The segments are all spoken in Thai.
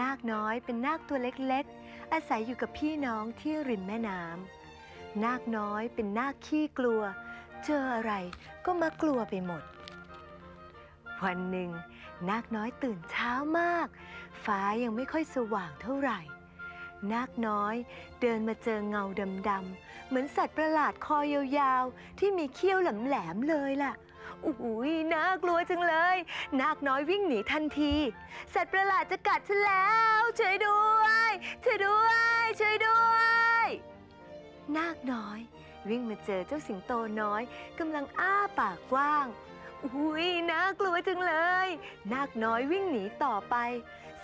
นาคน้อยเป็นนาคตัวเล็กๆ อาศัยอยู่กับพี่น้องที่ริมแม่น้ำนาคน้อยเป็นนาคขี้กลัว เจออะไรก็มากลัวไปหมด วันหนึ่ง นาคน้อยตื่นเช้ามาก ฟ้ายังไม่ค่อยสว่างเท่าไหร่ นาคน้อยเดินมาเจอเงาดำๆเหมือนสัตว์ประหลาดคอยาวๆ ที่มีเขี้ยวแหลมๆเลยล่ะ อุ้ยน่ากลัวจังเลย นาคน้อยวิ่งหนีทันที สัตว์ประหลาดจะกัดฉันแล้ว ช่วยด้วย ช่วยด้วย ช่วยด้วย นาคน้อย วิ่งมาเจอเจ้าสิงโตน้อยกำลังอ้าปากกว้าง อุ้ยน่ากลัวจังเลย นาคน้อยวิ่งหนีต่อไป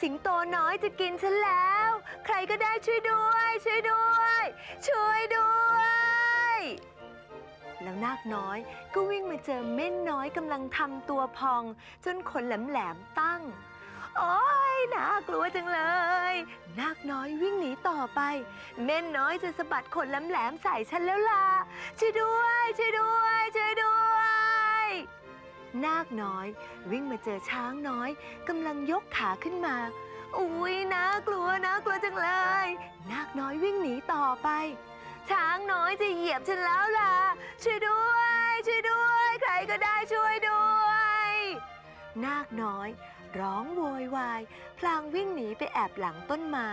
สิงโตน้อยจะกินฉันแล้ว ใครก็ได้ช่วยด้วย ช่วยด้วย ช่วยด้วย แล้วนาคน้อย ก็วิ่งมาเจอเม่นน้อยกำลังทำตัวพอง จนขนแหลมๆตั้ง โอ้ยน่ากลัวจังเลย นาคน้อยวิ่งหนีต่อไป เม่นน้อยจะสะบัดขนแหลมๆใส่ฉันแล้วล่ะช่วยด้วยช่วยด้วยช่วยด้วยนาคน้อย วิ่งมาเจอช้างน้อยกำลังยกขาขึ้นมาอุ้ยน่ากลัวน่ากลัวจังเลยนาคน้อยวิ่งหนีต่อไป ช้างน้อยจะเหยียบฉันแล้วล่ะ ช่วยด้วย ช่วยด้วย ใครก็ได้ช่วยด้วย นาคน้อย ร้องโวยวาย พลางวิ่งหนีไปแอบหลังต้นไม้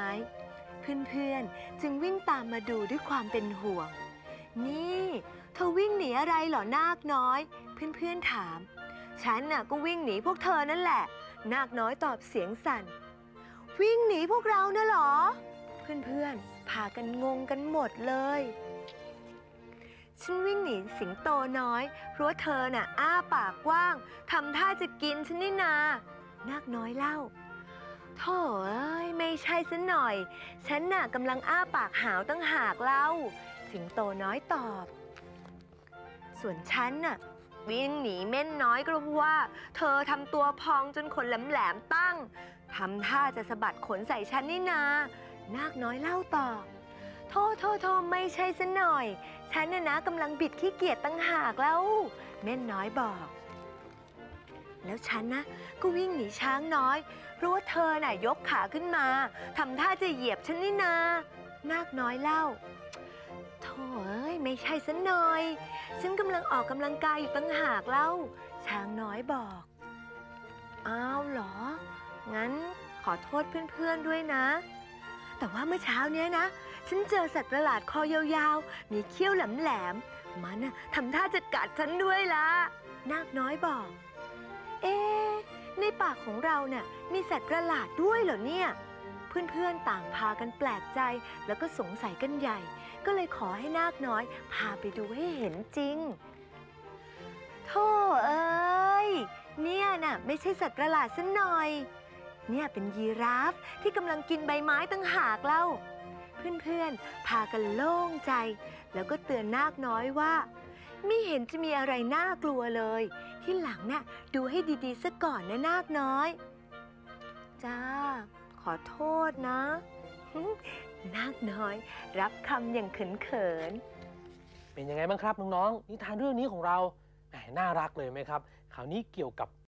เพื่อนๆ จึงวิ่งตามมาดูด้วยความเป็นห่วง นี่เธอวิ่งหนีอะไรเหรอนาคน้อย เพื่อนๆถาม ฉันน่ะก็วิ่งหนีพวกเธอนั่นแหละ นาคน้อยตอบเสียงสั่น วิ่งหนีพวกเราเนะเหรอ เพื่อนๆ พากันงงกันหมดเลย ฉันวิ่งหนีสิงโตน้อยเพราะว่าเธอน่ะ อ้าปากกว้างทำท่าจะกินฉันนี่นา นาคน้อยเล่าโถ่เอ้ยไม่ใช่ซะหน่อย ฉันน่ะกำลังอ้าปากหาวตั้งหากเล่า สิงโตน้อยตอบ ส่วนฉันน่ะ วิ่งหนีเม่นน้อยก็เพราะว่า เธอทำตัวพองจนขนแหลมๆตั้งทำท่าจะสะบัดขนใส่ฉันนี่นา นาคน้อยเล่าต่อ โทษโทษโทษไม่ใช่ซะหน่อย ฉันน่ะนะกำลังบิดขี้เกียจตั้งหากแล้วเม่นน้อยบอก แล้วฉันนะก็วิ่งหนีช้างน้อย เพราะว่าเธอน่ะยกขาขึ้นมาทำท่าจะเหยียบฉันนี่นา นาคน้อยเล่าโธ่เอ้ยไม่ใช่ซะหน่อย ฉันกำลังออกกำลังกายอยู่ตั้งหากเล่า ช้างน้อยบอกอ้าวเหรอ งั้นขอโทษเพื่อนๆด้วยนะ แต่ว่าเมื่อเช้าเนี้ยนะ ฉันเจอสัตว์ประหลาดคอยาวๆ มีเขี้ยวแหลมๆ มันน่ะทำท่าจะกัดฉันด้วยล่ะนาคน้อยบอก เอ๊ในป่าของเราเนี่ยมีสัตว์ประหลาดด้วยเหรอเนี่ย เพื่อนๆต่างพากันแปลกใจแล้วก็สงสัยกันใหญ่ ก็เลยขอให้นาคน้อย พาไปดูให้เห็นจริงโธ่เอ้ยเนี่ยน่ะไม่ใช่สัตว์ประหลาดสันหน่อย เนี่ยเป็นยีราฟที่กำลังกินใบไม้ตั้งหากเล่า เพื่อนๆ พากันโล่งใจ แล้วก็เตือนนาคน้อยว่า ไม่เห็นจะมีอะไรน่ากลัวเลย ที่หลังน่ะดูให้ดีๆซะก่อนนะนาคน้อย จ้า ขอโทษนะ นาคน้อย รับคำอย่างเขินๆ เป็นยังไงบ้างครับน้องๆนิทานเรื่องนี้ของเราน่ารักเลยไหมครับคราวนี้เกี่ยวกับ